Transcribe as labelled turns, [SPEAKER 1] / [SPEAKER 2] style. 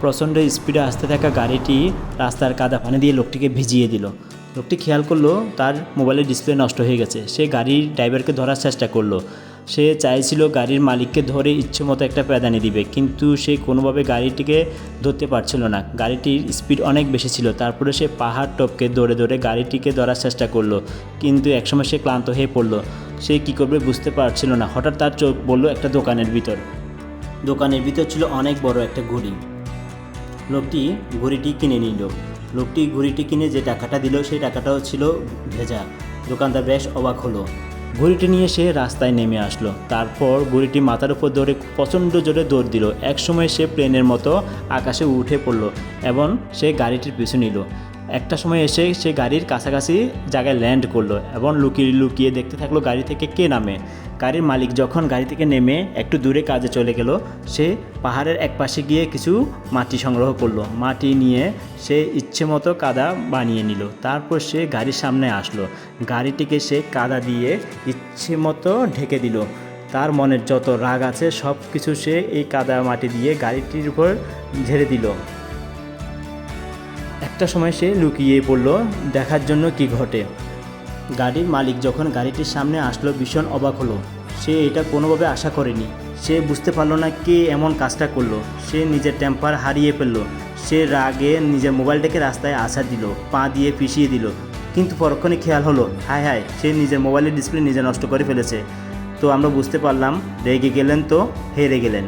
[SPEAKER 1] প্রচণ্ড স্পিডে আসতে থাকা গাড়িটি রাস্তার কাদা পানি দিয়ে লোকটিকে ভিজিয়ে দিল। লোকটি খেয়াল করল তার মোবাইলের ডিসপ্লে নষ্ট হয়ে গেছে। সে গাড়ির ড্রাইভারকে ধরার চেষ্টা করল। সে চাইছিল গাড়ির মালিককে ধরে ইচ্ছে মতো একটা প্যাদানি দিবে, কিন্তু সে কোনোভাবে গাড়িটিকে ধরতে পারছিল না। গাড়িটির স্পিড অনেক বেশি ছিল, তারপরে সে পাহাড় টপকে দৌড়ে দৌড়ে গাড়িটিকে ধরার চেষ্টা করল, কিন্তু একসময় সে ক্লান্ত হয়ে পড়ল। সে কী করবে বুঝতে পারছিল না। হঠাৎ তার চোখ বলল, একটা দোকানের ভিতর। দোকানের ভিতর ছিল অনেক বড় একটা ঘড়ি। লোকটি ঘড়িটি কিনে নিল। লোকটি ঘড়িটি কিনে যে টাকাটা দিল, সেই টাকাটাও ছিল ভেজা। দোকানদার বেশ অবাক হলো। ঘড়িটি নিয়ে সে রাস্তায় নেমে আসলো। তারপর ঘড়িটি মাথার উপর ধরে প্রচণ্ড জোরে দৌড় দিল। একসময় সে প্লেনের মতো আকাশে উঠে পড়ল এবং সে গাড়িটির পিছু নিল। একটা সময় এসে সে গাড়ির কাছাকাছি জায়গায় ল্যান্ড করল এবং লুকিয়ে লুকিয়ে দেখতে থাকল গাড়ি থেকে কে নামে। গাড়ির মালিক যখন গাড়ি থেকে নেমে একটু দূরে কাজে চলে গেল, সে পাহাড়ের এক পাশে গিয়ে কিছু মাটি সংগ্রহ করল। মাটি নিয়ে সে ইচ্ছে মতো কাদা বানিয়ে নিল। তারপর সে গাড়ির সামনে আসলো। গাড়িটিকে সে কাদা দিয়ে ইচ্ছে মতো ঢেকে দিল। তার মনের যত রাগ আছে সব কিছু সে এই কাদা মাটি দিয়ে গাড়িটির উপর ঝেড়ে দিল। একটা সময় সে লুকিয়ে পড়ল দেখার জন্য কি ঘটে। গাড়ির মালিক যখন গাড়িটির সামনে আসলো ভীষণ অবাক হলো। সে এটা কোনোভাবে আশা করেনি। সে বুঝতে পারল না কে এমন কাজটা করল। সে নিজের টেম্পার হারিয়ে ফেলল। সে রাগে নিজের মোবাইলটাকে রাস্তায় আসা দিল, পা দিয়ে পিষিয়ে দিল। কিন্তু পরক্ষণে খেয়াল হলো, হায় হায়, সে নিজের মোবাইলের ডিসপ্লে নিজে নষ্ট করে ফেলেছে। তো আমরা বুঝতে পারলাম, রেগে গেলেন তো, হেরে গেলেন।